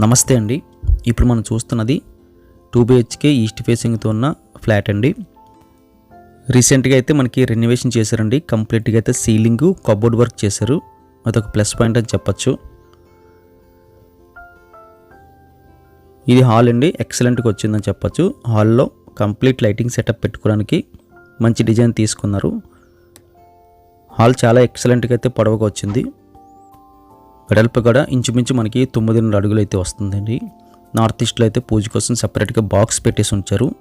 నమస్తే అండి. ఇప్పుడు మనం చూస్తున్నది టూ బిహెచ్కే ఈస్ట్ ఫేసింగ్తో ఉన్న ఫ్లాట్ అండి. రీసెంట్గా అయితే మనకి రెన్యువేషన్ చేశారండి. కంప్లీట్గా అయితే సీలింగ్ కబోర్డ్ వర్క్ చేశారు. అదొక ప్లస్ పాయింట్ అని చెప్పచ్చు. ఇది హాల్ అండి. ఎక్సలెంట్గా వచ్చిందని చెప్పచ్చు. హాల్లో కంప్లీట్ లైటింగ్ సెటప్ పెట్టుకోవడానికి మంచి డిజైన్ తీసుకున్నారు. హాల్ చాలా ఎక్సలెంట్గా అయితే పొడవగా వచ్చింది. వెడల్పు కూడా ఇంచుమించు మనకి తొమ్మిదిన్నర అడుగులు అయితే వస్తుందండి. నార్త్ ఈస్ట్లో అయితే పూజ కోసం సపరేట్గా బాక్స్ పెట్టేసి ఉంచారు.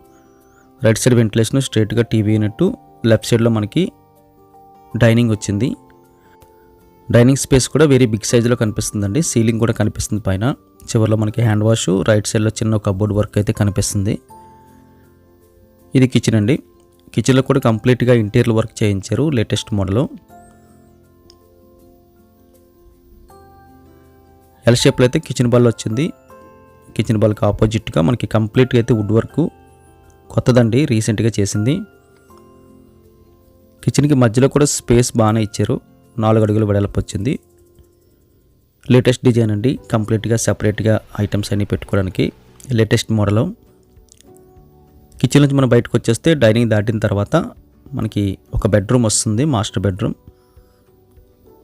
రైట్ సైడ్ వెంటిలేషన్ స్ట్రైట్గా టీవీ అయినట్టు లెఫ్ట్ సైడ్లో మనకి డైనింగ్ వచ్చింది. డైనింగ్ స్పేస్ కూడా వెరీ బిగ్ సైజులో కనిపిస్తుందండి. సీలింగ్ కూడా కనిపిస్తుంది పైన. చివరిలో మనకి హ్యాండ్ వాష్ రైట్ సైడ్లో చిన్న కబోర్డ్ వర్క్ అయితే కనిపిస్తుంది. ఇది కిచెన్ అండి. కిచెన్లో కూడా కంప్లీట్గా ఇంటీరియర్ వర్క్ చేయించారు లేటెస్ట్ మోడల్. ఎల్ షేప్లో అయితే కిచెన్ బల్ వచ్చింది. కిచెన్ బాల్కి ఆపోజిట్గా మనకి కంప్లీట్గా అయితే వుడ్ వర్క్ కొత్తదండి రీసెంట్గా చేసింది. కిచెన్కి మధ్యలో కూడా స్పేస్ బాగానే ఇచ్చారు. నాలుగు అడుగులు వెడల్పు వచ్చింది. లేటెస్ట్ డిజైన్ అండి. కంప్లీట్గా సపరేట్గా ఐటమ్స్ అన్నీ పెట్టుకోవడానికి లేటెస్ట్ మోడల్ కిచెన్ నుంచి మనం బయటకు వచ్చేస్తే డైనింగ్ దాటిన తర్వాత మనకి ఒక బెడ్రూమ్ వస్తుంది మాస్టర్ బెడ్రూమ్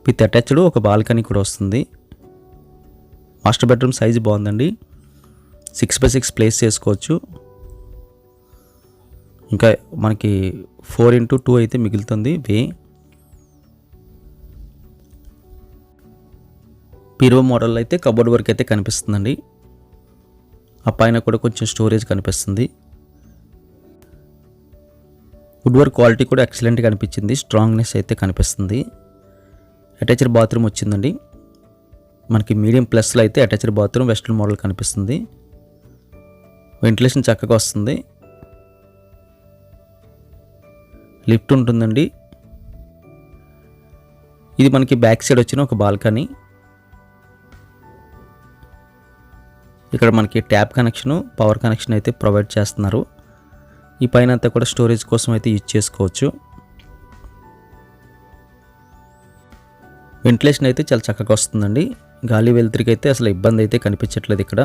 విత్ అటాచ్డ్ ఒక బాల్కనీ కూడా వస్తుంది. మాస్టర్ బెడ్రూమ్ సైజ్ బాగుందండి. సిక్స్ బై సిక్స్ ప్లేస్ చేసుకోవచ్చు. ఇంకా మనకి ఫోర్ ఇంటూ టూ అయితే మిగులుతుంది. వే పీరో మోడల్ అయితే కబోర్డ్ వర్క్ అయితే కనిపిస్తుందండి. ఆ పైన కూడా కొంచెం స్టోరేజ్ కనిపిస్తుంది. వుడ్ వర్క్ క్వాలిటీ కూడా ఎక్సలెంట్గా అనిపించింది. స్ట్రాంగ్నెస్ అయితే కనిపిస్తుంది. అటాచ్డ్ బాత్రూమ్ వచ్చిందండి. మనకి మీడియం ప్లస్లో అయితే అటాచ్డ్ బాత్రూమ్ వెస్ట్రన్ మోడల్ కనిపిస్తుంది. వెంటిలేషన్ చక్కగా వస్తుంది. లిఫ్ట్ ఉంటుందండి. ఇది మనకి బ్యాక్ సైడ్ వచ్చిన ఒక బాల్కనీ. ఇక్కడ మనకి ట్యాప్ కనెక్షను పవర్ కనెక్షన్ అయితే ప్రొవైడ్ చేస్తున్నారు. ఈ పైన అంతా కూడా స్టోరేజ్ కోసం అయితే యూజ్ చేసుకోవచ్చు. వెంటిలేషన్ అయితే చాలా చక్కగా వస్తుందండి. గాలి వెలుతురికి అయితే అసలు ఇబ్బంది అయితే కనిపించట్లేదు ఇక్కడ.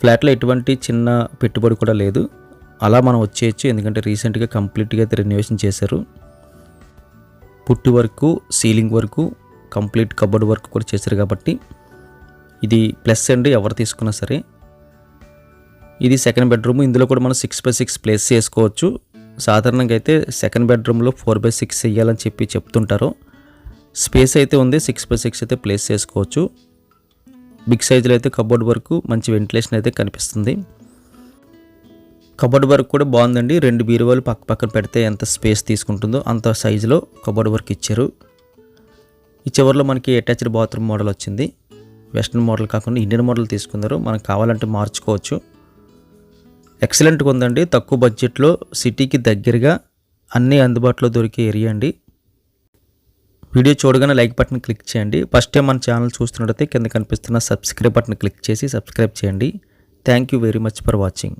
ఫ్లాట్లో ఎటువంటి చిన్న పెట్టుబడి కూడా లేదు. అలా మనం వచ్చేయచ్చు ఎందుకంటే రీసెంట్గా కంప్లీట్గా అయితే రెన్యువేషన్ చేశారు. పుట్టి వరకు సీలింగ్ వరకు కంప్లీట్ కబోర్డ్ వర్క్ కూడా చేశారు కాబట్టి ఇది ప్లస్ అండి ఎవరు తీసుకున్నా సరే. ఇది సెకండ్ బెడ్రూమ్ ఇందులో కూడా మనం సిక్స్ బై సిక్స్ ప్లేస్ చేసుకోవచ్చు. సాధారణంగా అయితే సెకండ్ బెడ్రూమ్లో ఫోర్ బై సిక్స్ వేయాలని చెప్పి చెప్తుంటారు. స్పేస్ అయితే ఉంది సిక్స్ బై సిక్స్ అయితే ప్లేస్ చేసుకోవచ్చు. బిగ్ సైజులో అయితే కబోర్డ్ వర్క్ మంచి వెంటిలేషన్ అయితే కనిపిస్తుంది. కబోర్డ్ వర్క్ కూడా బాగుందండి. రెండు బీరువాలు పక్క పక్కన పెడితే ఎంత స్పేస్ తీసుకుంటుందో అంత సైజులో కబోర్డ్ వర్క్ ఇచ్చారు. ఈ చివరిలో మనకి అటాచ్డ్ బాత్రూమ్ మోడల్ వచ్చింది. వెస్ట్రన్ మోడల్ కాకుండా ఇండియన్ మోడల్ తీసుకున్నారు. మనకు కావాలంటే మార్చుకోవచ్చు. ఎక్సలెంట్గా ఉందండి. తక్కువ బడ్జెట్లో సిటీకి దగ్గరగా అన్నీ అందుబాటులో దొరికే ఏరియా అండి. వీడియో చూడగానే లైక్ బటన్ క్లిక్ చేయండి. ఫస్ట్ టైం మన ఛానల్ చూస్తున్నట్టయితే కింద కనిపిస్తున్న సబ్స్క్రైబ్ బటన్ క్లిక్ చేసి సబ్స్క్రైబ్ చేయండి. Thank you very much for watching